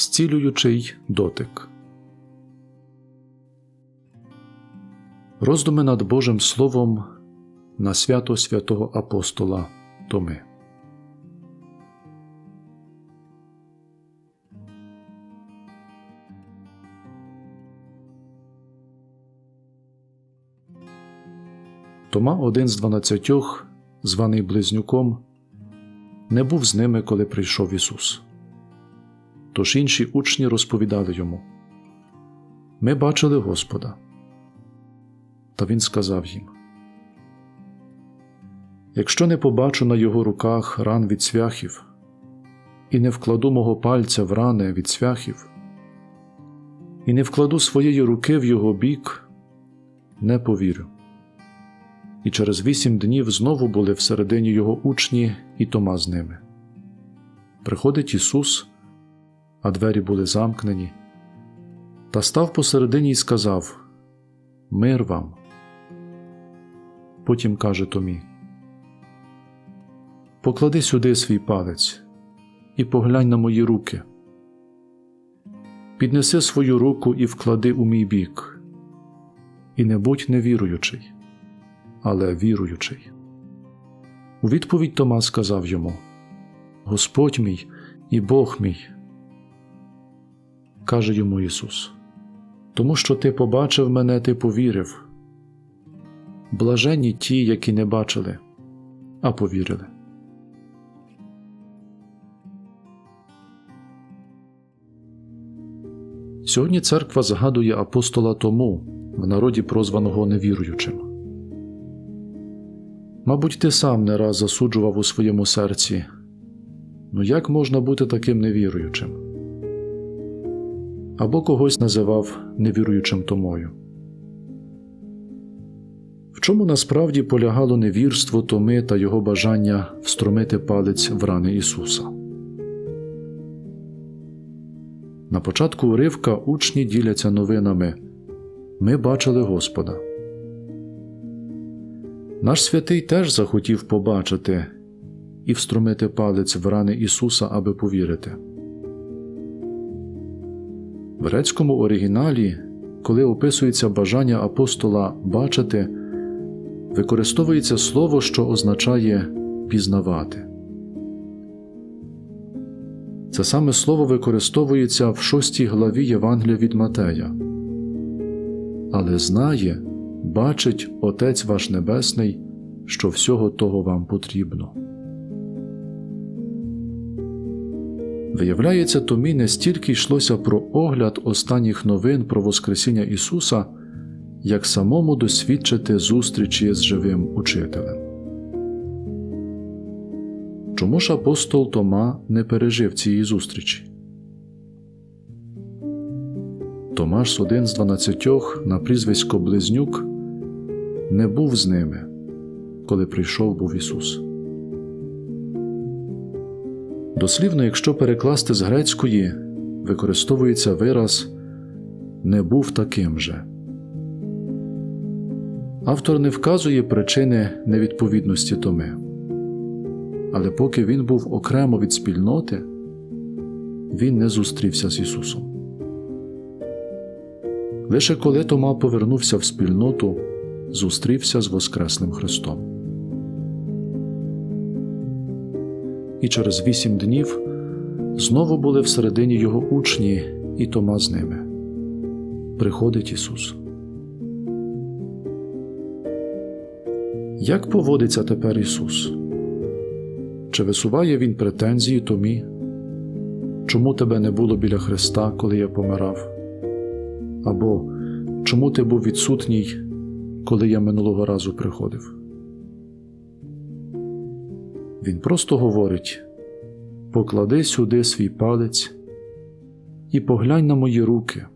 Зцілюючий дотик. Роздуми над Божим Словом на свято святого апостола Томи. Тома, один з дванадцятьох, званий Близнюком, не був з ними, коли прийшов Ісус. Тож інші учні розповідали йому Ми бачили Господа. Та він сказав їм Якщо не побачу на його руках ран від цвяхів, і не вкладу мого пальця в рани від цвяхів, і не вкладу своєї руки в його бік, не повірю. І через вісім днів знову були всередині його учні і Тома з ними. Приходить Ісус, а двері були замкнені, та став посередині і сказав Мир вам. Потім каже Томі Поклади сюди свій палець і поглянь на мої руки. Піднеси свою руку і вклади у мій бік, і не будь невіруючий, але віруючий. У відповідь Тома сказав йому Господь мій і Бог мій. Каже йому Ісус, тому що ти побачив мене, ти повірив. Блаженні ті, які не бачили, а повірили. Сьогодні церква згадує апостола Тому, в народі прозваного невіруючим. Мабуть, ти сам не раз засуджував у своєму серці ну як можна бути таким невіруючим? Або когось називав невіруючим Томою. В чому насправді полягало невірство Томи та його бажання встромити палець в рани Ісуса? На початку уривка учні діляться новинами Ми бачили Господа. Наш святий теж захотів побачити і встромити палець в рани Ісуса, аби повірити. В грецькому оригіналі, коли описується бажання апостола бачити, використовується слово, що означає пізнавати. Це саме слово використовується в шостій главі Євангелія від Матея. Але знає, бачить Отець ваш Небесний, що всього того вам потрібно. Виявляється, Томі не стільки йшлося про огляд останніх новин про Воскресіння Ісуса, як самому досвідчити зустрічі з живим учителем. Чому ж апостол Тома не пережив цієї зустрічі? Томаш, один з дванадцятьох на прізвисько Близнюк, не був з ними, коли прийшов був Ісус. Дослівно, якщо перекласти з грецької, використовується вираз не був таким же. Автор не вказує причини невідповідності Томи. Але поки він був окремо від спільноти, він не зустрівся з Ісусом. Лише коли Тома повернувся в спільноту, зустрівся з Воскреслим Христом. І через вісім днів знову були всередині його учні, і Тома з ними. Приходить Ісус. Як поводиться тепер Ісус? Чи висуває Він претензії Томі? Чому тебе не було біля Христа, коли я помирав? Або чому ти був відсутній, коли я минулого разу приходив? Він просто говорить: поклади сюди свій палець і поглянь на мої руки,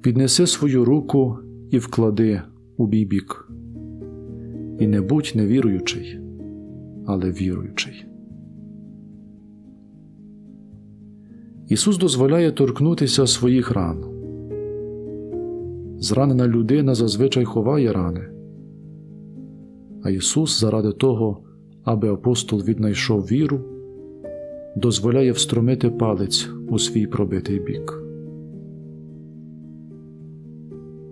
піднеси свою руку і вклади у бій бік, і не будь невіруючий, але віруючий. Ісус дозволяє торкнутися своїх ран. Зранена людина зазвичай ховає рани, а Ісус заради того, аби апостол віднайшов віру, дозволяє встромити палець у свій пробитий бік.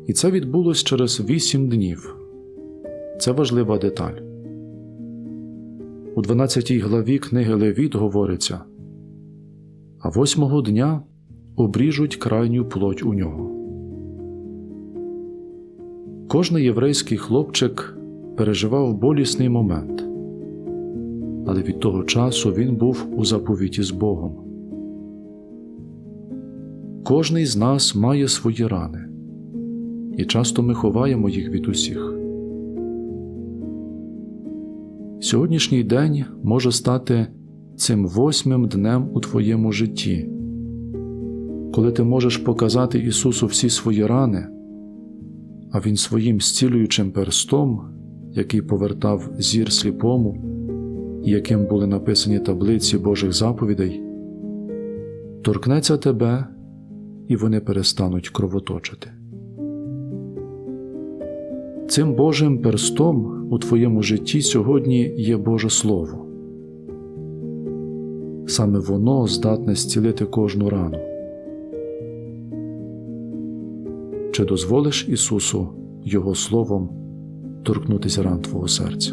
І це відбулось через вісім днів. Це важлива деталь. У 12 главі книги Левіт говориться а восьмого дня обріжуть крайню плоть у нього. Кожний єврейський хлопчик переживав болісний момент, але від того часу він був у заповіті з Богом. Кожний з нас має свої рани, і часто ми ховаємо їх від усіх. Сьогоднішній день може стати цим восьмим днем у твоєму житті, коли ти можеш показати Ісусу всі свої рани, а Він своїм зцілюючим перстом, який повертав зір сліпому, яким були написані таблиці Божих заповідей, торкнеться тебе, і вони перестануть кровоточити. Цим Божим перстом у твоєму житті сьогодні є Боже Слово. Саме воно здатне зцілити кожну рану. Чи дозволиш Ісусу Його Словом торкнутися ран твого серця?